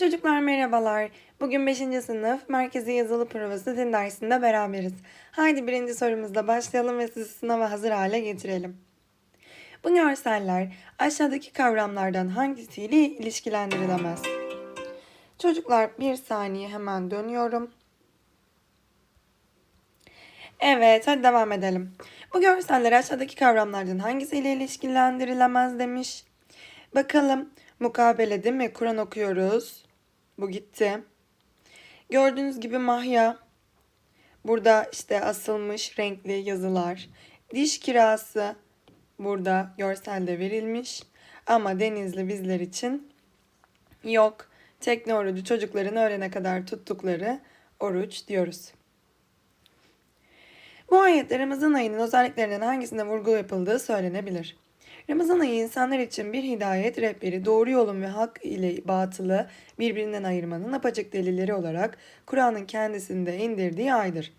Çocuklar merhabalar. Bugün 5. sınıf merkezi yazılı provası din dersinde beraberiz. Haydi birinci sorumuzla başlayalım ve sizi sınava hazır hale getirelim. Bu görseller aşağıdaki kavramlardan hangisiyle ilişkilendirilemez? Çocuklar bir saniye hemen dönüyorum. Evet, hadi devam edelim. Bu görseller aşağıdaki kavramlardan hangisiyle ilişkilendirilemez demiş. Bakalım mukabele değil mi? Kur'an okuyoruz. Bu gitti. Gördüğünüz gibi mahya. Burada işte asılmış renkli yazılar. Diş kirası burada görselde verilmiş. Ama denizli bizler için yok. Tekne orucu çocukların öğlene kadar tuttukları oruç diyoruz. Bu ayette Ramazan ayının özelliklerinden hangisinde vurgu yapıldığı söylenebilir. Ramazan ayı insanlar için bir hidayet rehberi, doğru yolun ve hak ile batılı birbirinden ayırmanın apaçık delilleri olarak Kur'an'ın kendisinde indirdiği aydır.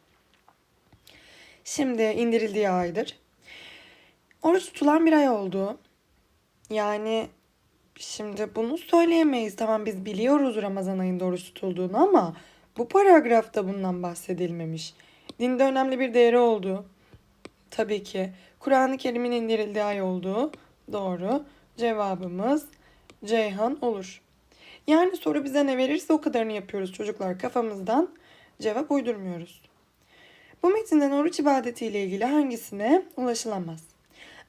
Şimdi indirildiği aydır. Oruç tutulan bir ay oldu. Yani şimdi bunu söyleyemeyiz. Tamam biz biliyoruz Ramazan ayında oruç tutulduğunu ama bu paragrafta bundan bahsedilmemiş. Dinde önemli bir değeri oldu. Tabii ki. Kur'an-ı Kerim'in indirildiği ay olduğu doğru. Cevabımız Ceyhan olur. Yani soru bize ne verirse o kadarını yapıyoruz çocuklar kafamızdan. Cevap uydurmuyoruz. Bu metinden oruç ibadetiyle ilgili hangisine ulaşılamaz?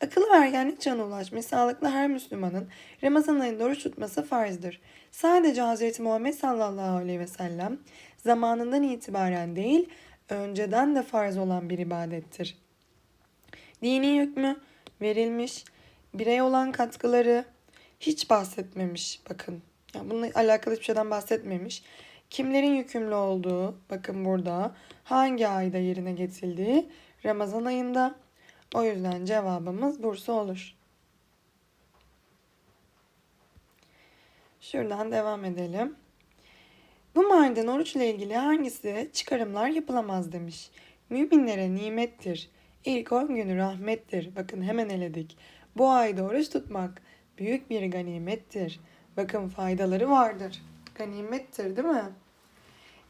Akıllı ve ergenlik çağına ulaşmış sağlıklı her Müslümanın Ramazan ayında oruç tutması farzdır. Sadece Hz. Muhammed sallallahu aleyhi ve sellem zamanından itibaren değil, önceden de farz olan bir ibadettir. Dini hükmü verilmiş, birey olan katkıları hiç bahsetmemiş bakın. Yani bununla alakalı hiçbir şeyden bahsetmemiş. Kimlerin yükümlü olduğu bakın burada hangi ayda yerine getirildiği Ramazan ayında. O yüzden cevabımız Bursa olur. Şuradan devam edelim. Bu maniden oruçla ilgili hangisi çıkarımlar yapılamaz demiş. Müminlere nimettir. İlk 10 günü rahmettir. Bakın hemen eledik. Bu ayda oruç tutmak büyük bir ganimettir. Bakın faydaları vardır. Ganimettir değil mi?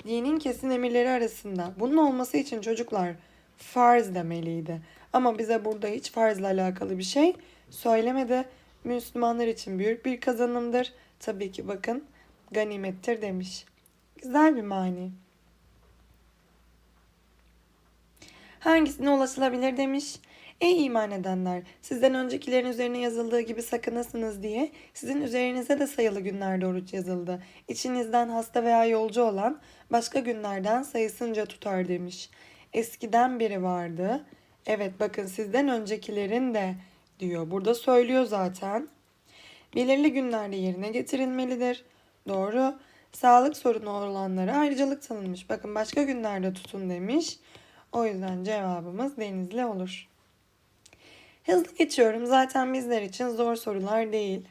Dinin kesin emirleri arasında bunun olması için çocuklar farz demeliydi. Ama bize burada hiç farzla alakalı bir şey söylemedi. Müslümanlar için büyük bir kazanımdır. Tabii ki bakın ganimettir demiş. Güzel bir mani. Hangisine ulaşılabilir demiş. Ey iman edenler, sizden öncekilerin üzerine yazıldığı gibi sakınasınız diye sizin üzerinize de sayılı günlerde oruç yazıldı. İçinizden hasta veya yolcu olan başka günlerden sayısınca tutar demiş. Eskiden biri vardı. Evet bakın sizden öncekilerin de diyor. Burada söylüyor zaten. Belirli günlerde yerine getirilmelidir. Doğru. Sağlık sorunu olanlara ayrıcalık tanınmış. Bakın başka günlerde tutun demiş. O yüzden cevabımız denizli olur. Hızlı geçiyorum. Zaten bizler için zor sorular değil.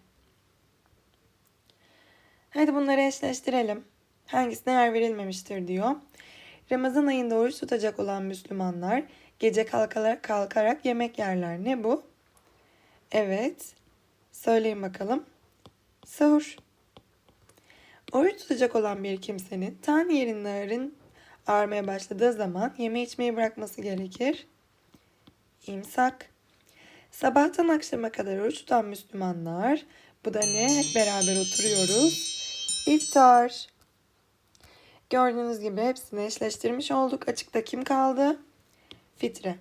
Hadi bunları eşleştirelim. Hangisine yer verilmemiştir diyor. Ramazan ayında oruç tutacak olan Müslümanlar gece kalkarak, kalkarak yemek yerler. Ne bu? Evet. Söyleyin bakalım. Sahur. Oruç tutacak olan bir kimsenin tan yerinlerin ağrımaya başladığı zaman yeme içmeyi bırakması gerekir. İmsak. Sabahtan akşama kadar oruç tutan Müslümanlar, bu da ne? Hep beraber oturuyoruz. İftar. Gördüğünüz gibi hepsini eşleştirmiş olduk. Açıkta kim kaldı? Fitre.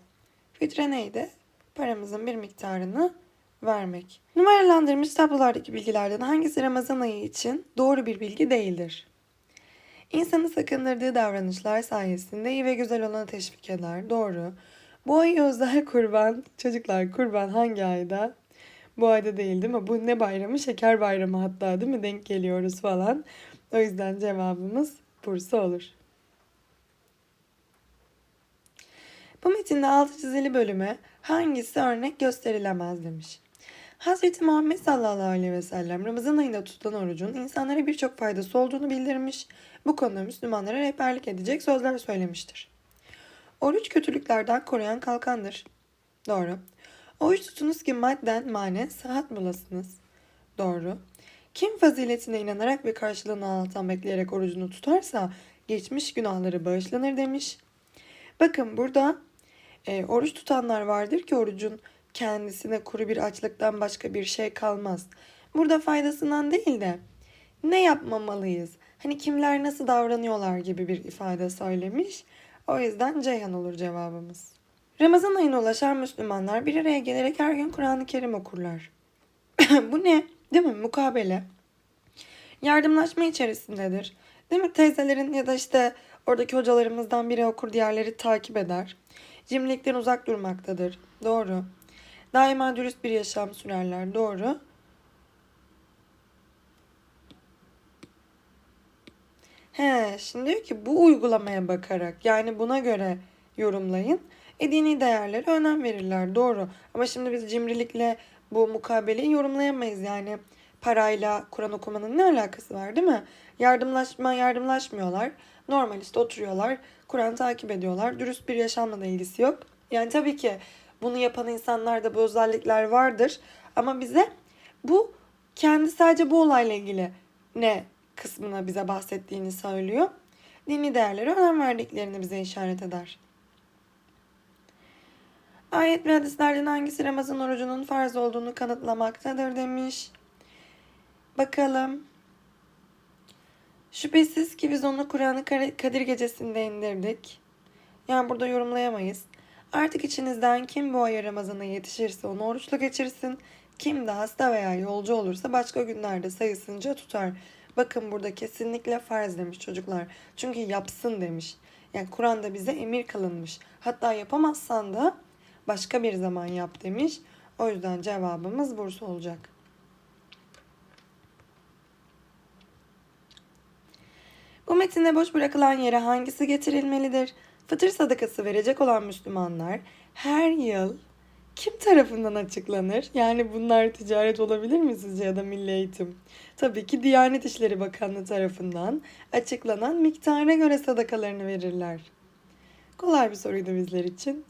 Fitre neydi? Paramızın bir miktarını vermek. Numaralandırılmış tablolardaki bilgilerden hangisi Ramazan ayı için doğru bir bilgi değildir? İnsanı sakındırdığı davranışlar sayesinde iyi ve güzel olanı teşvik eder. Doğru. Bu ay özel kurban. Çocuklar kurban hangi ayda? Bu ayda değil değil mi? Bu ne bayramı? Şeker bayramı hatta değil mi? Denk geliyoruz falan. O yüzden cevabımız Bursa olur. Bu metinde altı çizili bölüme hangisi örnek gösterilemez demiş. Hz. Muhammed sallallahu aleyhi ve sellem Ramazan ayında tutulan orucun insanlara birçok faydası olduğunu bildirmiş. Bu konuda Müslümanlara rehberlik edecek sözler söylemiştir. Oruç kötülüklerden koruyan kalkandır. Doğru. Oruç tutunuz ki madden manen sıhhat bulasınız. Doğru. Kim faziletine inanarak ve karşılığını Allah'tan bekleyerek orucunu tutarsa geçmiş günahları bağışlanır demiş. Bakın burada e, oruç tutanlar vardır ki orucun kendisine kuru bir açlıktan başka bir şey kalmaz. Burada faydasından değil de ne yapmamalıyız? Hani kimler nasıl davranıyorlar gibi bir ifade söylemiş. O yüzden Ceyhan olur cevabımız. Ramazan ayına ulaşan Müslümanlar bir araya gelerek her gün Kur'an-ı Kerim okurlar. Bu ne? Değil mi? Mukabele. Yardımlaşma içerisindedir. Değil mi? Teyzelerin ya da işte oradaki hocalarımızdan biri okur, diğerleri takip eder. Cimrilikten uzak durmaktadır. Doğru. Daima dürüst bir yaşam sürerler. Doğru. He, şimdi diyor ki bu uygulamaya bakarak yani buna göre yorumlayın. E dini değerlere önem verirler. Doğru. Ama şimdi biz cimrilikle bu mukabeleyi yorumlayamayız. Yani parayla Kur'an okumanın ne alakası var değil mi? Yardımlaşma yardımlaşmıyorlar. Normal işte oturuyorlar. Kur'an takip ediyorlar. Dürüst bir yaşamla da ilgisi yok. Yani tabii ki bunu yapan insanlarda bu özellikler vardır. Ama bize bu kendi sadece bu olayla ilgili ne kısmına bize bahsettiğini söylüyor. Dini değerlere önem verdiklerini bize işaret eder. Ayet ve hadislerden hangisi Ramazan orucunun farz olduğunu kanıtlamaktadır demiş. Bakalım. Şüphesiz ki biz onu Kur'an-ı Kadir gecesinde indirdik. Yani burada yorumlayamayız. Artık içinizden kim bu ay Ramazan'a yetişirse onu oruçlu geçirsin. Kim de hasta veya yolcu olursa başka günlerde sayısınca tutar. Bakın burada kesinlikle farz demiş çocuklar. Çünkü yapsın demiş. Yani Kur'an'da bize emir kılınmış. Hatta yapamazsan da başka bir zaman yap demiş. O yüzden cevabımız Bursa olacak. Bu metinde boş bırakılan yere hangisi getirilmelidir? Fıtır sadakası verecek olan Müslümanlar her yıl kim tarafından açıklanır? Yani bunlar ticaret olabilir mi sizce ya da milli eğitim? Tabii ki Diyanet İşleri Bakanlığı tarafından açıklanan miktara göre sadakalarını verirler. Kolay bir soruydu bizler için.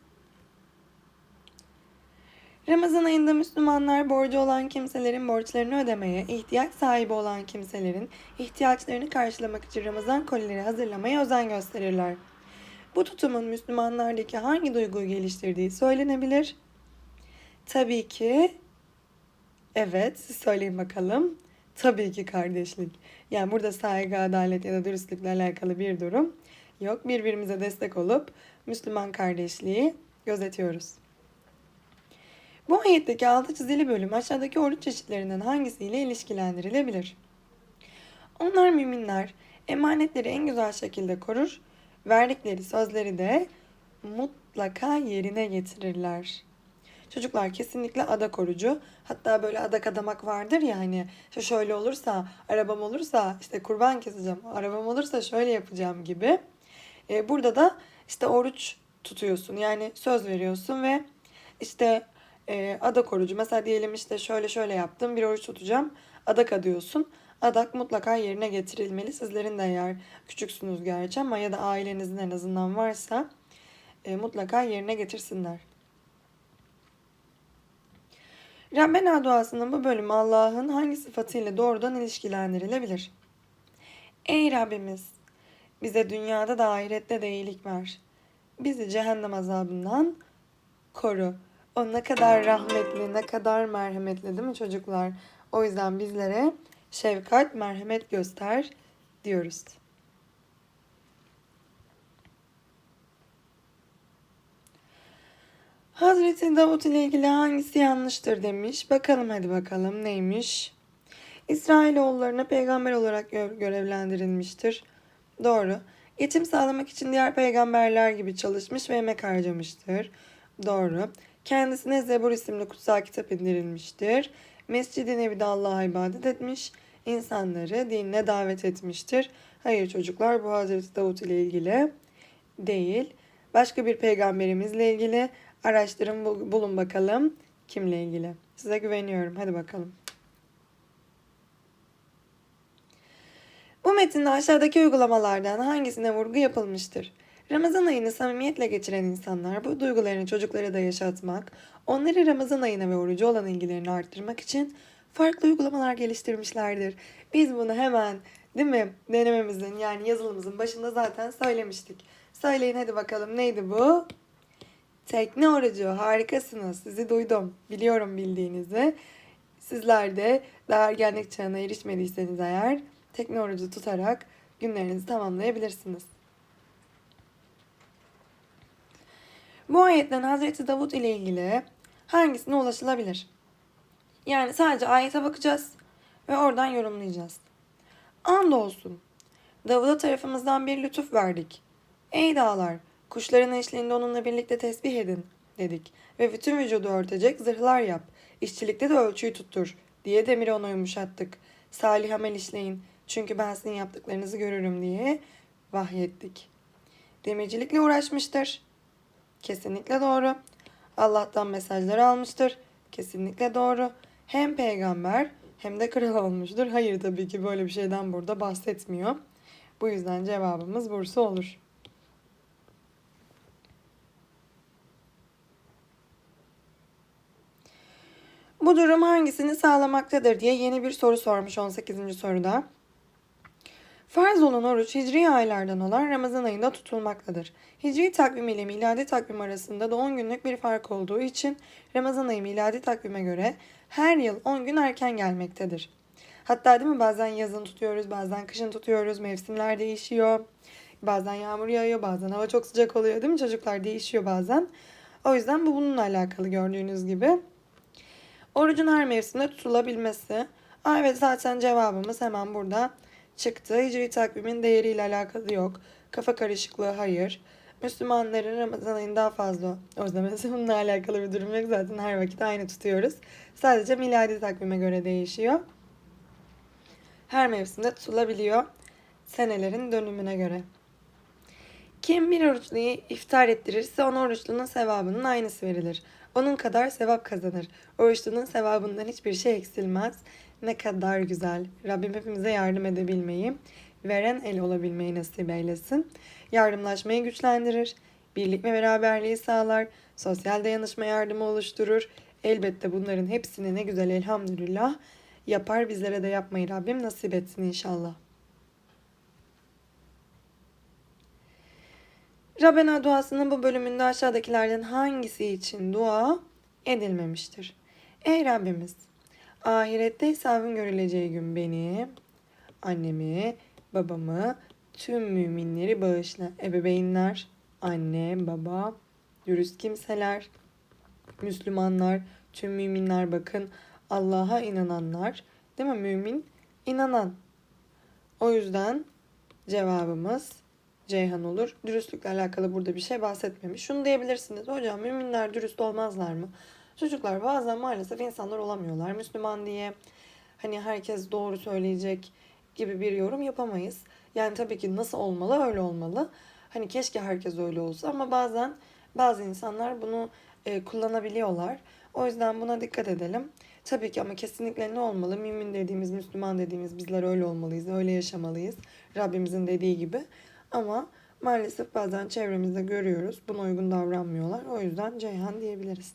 Ramazan ayında Müslümanlar borcu olan kimselerin borçlarını ödemeye, ihtiyaç sahibi olan kimselerin ihtiyaçlarını karşılamak için Ramazan kolileri hazırlamaya özen gösterirler. Bu tutumun Müslümanlardaki hangi duyguyu geliştirdiği söylenebilir? Tabii ki evet söyleyin bakalım. Tabii ki kardeşlik. Yani burada saygı, adalet ya da dürüstlükle alakalı bir durum yok. Birbirimize destek olup Müslüman kardeşliği gözetiyoruz. Bu ayetteki altı çizili bölüm aşağıdaki oruç çeşitlerinden hangisiyle ilişkilendirilebilir? Onlar müminler emanetleri en güzel şekilde korur, verdikleri sözleri de mutlaka yerine getirirler. Çocuklar kesinlikle ada korucu. Hatta böyle adak adamak vardır ya hani işte şöyle olursa arabam olursa işte kurban keseceğim. Arabam olursa şöyle yapacağım gibi. Ee, burada da işte oruç tutuyorsun. Yani söz veriyorsun ve işte e, ada korucu. Mesela diyelim işte şöyle şöyle yaptım bir oruç tutacağım. Adak adıyorsun. Adak mutlaka yerine getirilmeli. Sizlerin de eğer küçüksünüz gerçi ama ya da ailenizin en azından varsa e, mutlaka yerine getirsinler. Rabbena duasının bu bölümü Allah'ın hangi sıfatıyla doğrudan ilişkilendirilebilir? Ey Rabbimiz! Bize dünyada da ahirette de iyilik ver. Bizi cehennem azabından koru. O ne kadar rahmetli, ne kadar merhametli değil mi çocuklar? O yüzden bizlere şefkat, merhamet göster diyoruz. Hazreti Davut ile ilgili hangisi yanlıştır demiş. Bakalım hadi bakalım neymiş. İsrailoğullarına peygamber olarak görevlendirilmiştir. Doğru. Geçim sağlamak için diğer peygamberler gibi çalışmış ve emek harcamıştır. Doğru. Kendisine Zebur isimli kutsal kitap indirilmiştir. Mescid-i Nebi'de Allah'a ibadet etmiş, insanları dinine davet etmiştir. Hayır çocuklar bu Hazreti Davut ile ilgili değil. Başka bir peygamberimizle ilgili araştırın bulun bakalım kimle ilgili. Size güveniyorum. Hadi bakalım. Bu metinde aşağıdaki uygulamalardan hangisine vurgu yapılmıştır? Ramazan ayını samimiyetle geçiren insanlar bu duygularını çocuklara da yaşatmak, onları Ramazan ayına ve orucu olan ilgilerini arttırmak için farklı uygulamalar geliştirmişlerdir. Biz bunu hemen değil mi denememizin yani yazılımımızın başında zaten söylemiştik. Söyleyin hadi bakalım neydi bu? Tekne orucu harikasınız. Sizi duydum. Biliyorum bildiğinizi. Sizler de daha ergenlik çağına erişmediyseniz eğer tekne orucu tutarak günlerinizi tamamlayabilirsiniz. Bu ayetten Hazreti Davut ile ilgili hangisine ulaşılabilir? Yani sadece ayete bakacağız ve oradan yorumlayacağız. Andolsun. Davud'a tarafımızdan bir lütuf verdik. Ey dağlar, kuşların eşliğinde onunla birlikte tesbih edin dedik. Ve bütün vücudu örtecek zırhlar yap. İşçilikte de ölçüyü tuttur diye demiri ona yumuşattık. Salih amel işleyin çünkü ben sizin yaptıklarınızı görürüm diye vahyettik. Demircilikle uğraşmıştır. Kesinlikle doğru. Allah'tan mesajlar almıştır. Kesinlikle doğru. Hem peygamber hem de kral olmuştur. Hayır tabii ki böyle bir şeyden burada bahsetmiyor. Bu yüzden cevabımız Bursa olur. Bu durum hangisini sağlamaktadır diye yeni bir soru sormuş 18. soruda. Farz olan oruç hicri aylardan olan Ramazan ayında tutulmaktadır. Hicri takvim ile miladi takvim arasında da 10 günlük bir fark olduğu için Ramazan ayı miladi takvime göre her yıl 10 gün erken gelmektedir. Hatta değil mi bazen yazın tutuyoruz, bazen kışın tutuyoruz, mevsimler değişiyor. Bazen yağmur yağıyor, bazen hava çok sıcak oluyor değil mi çocuklar? Değişiyor bazen. O yüzden bu bununla alakalı gördüğünüz gibi. Orucun her mevsimde tutulabilmesi. Aa, evet zaten cevabımız hemen burada çıktı. Hicri takvimin değeriyle alakalı yok. Kafa karışıklığı hayır. Müslümanların Ramazan ayını daha fazla özlemesi bununla alakalı bir durum yok. Zaten her vakit aynı tutuyoruz. Sadece miladi takvime göre değişiyor. Her mevsimde tutulabiliyor. Senelerin dönümüne göre. Kim bir oruçluyu iftar ettirirse ona oruçlunun sevabının aynısı verilir. Onun kadar sevap kazanır. Oruçlunun sevabından hiçbir şey eksilmez. Ne kadar güzel. Rabbim hepimize yardım edebilmeyi, veren el olabilmeyi nasip eylesin. Yardımlaşmayı güçlendirir, birlik ve beraberliği sağlar, sosyal dayanışma yardımı oluşturur. Elbette bunların hepsini ne güzel elhamdülillah yapar. Bizlere de yapmayı Rabbim nasip etsin inşallah. Rabbena duasının bu bölümünde aşağıdakilerden hangisi için dua edilmemiştir? Ey Rabbimiz, ahirette hesabın görüleceği gün beni, annemi, babamı, tüm müminleri bağışla. Ebeveynler, anne, baba, dürüst kimseler, Müslümanlar, tüm müminler bakın Allah'a inananlar, değil mi? Mümin, inanan. O yüzden cevabımız Ceyhan olur. Dürüstlükle alakalı burada bir şey bahsetmemiş. Şunu diyebilirsiniz. Hocam müminler dürüst olmazlar mı? Çocuklar bazen maalesef insanlar olamıyorlar. Müslüman diye hani herkes doğru söyleyecek gibi bir yorum yapamayız. Yani tabii ki nasıl olmalı öyle olmalı. Hani keşke herkes öyle olsa ama bazen bazı insanlar bunu e, kullanabiliyorlar. O yüzden buna dikkat edelim. Tabii ki ama kesinlikle ne olmalı? Mümin dediğimiz, Müslüman dediğimiz bizler öyle olmalıyız, öyle yaşamalıyız. Rabbimizin dediği gibi. Ama maalesef bazen çevremizde görüyoruz. Buna uygun davranmıyorlar. O yüzden Ceyhan diyebiliriz.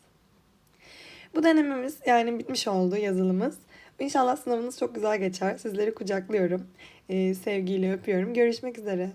Bu denememiz yani bitmiş oldu yazılımız. İnşallah sınavınız çok güzel geçer. Sizleri kucaklıyorum. Ee, sevgiyle öpüyorum. Görüşmek üzere.